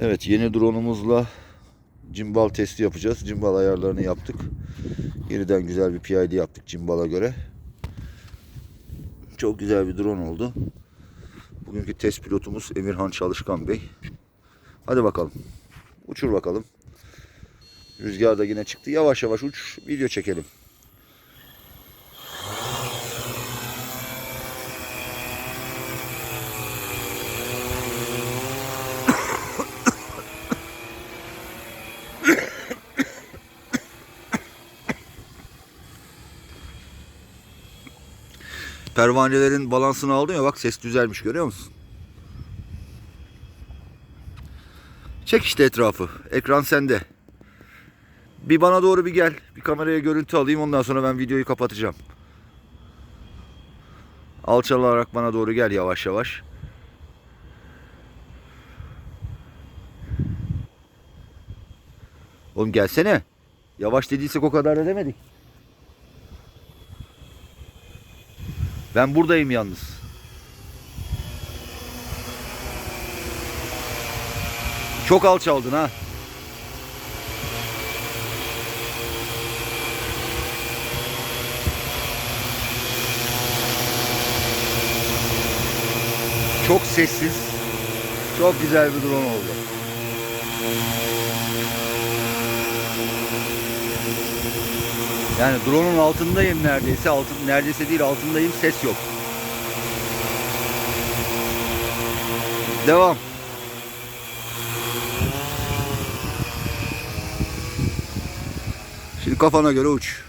Evet yeni drone'umuzla cimbal testi yapacağız. Cimbal ayarlarını yaptık. Yeniden güzel bir PID yaptık cimbala göre. Çok güzel bir drone oldu. Bugünkü test pilotumuz Emirhan Çalışkan Bey. Hadi bakalım. Uçur bakalım. Rüzgar da yine çıktı. Yavaş yavaş uç. Video çekelim. Pervanelerin balansını aldın ya bak ses düzelmiş görüyor musun? Çek işte etrafı. Ekran sende. Bir bana doğru bir gel. Bir kameraya görüntü alayım ondan sonra ben videoyu kapatacağım. Alçalarak bana doğru gel yavaş yavaş. Oğlum gelsene. Yavaş dediysek o kadar da demedik. Ben buradayım yalnız. Çok alçaldın ha. Çok sessiz. Çok güzel bir drone oldu. Yani drone'un altındayım neredeyse. Altın, neredeyse değil altındayım. Ses yok. Devam. Şimdi kafana göre uç.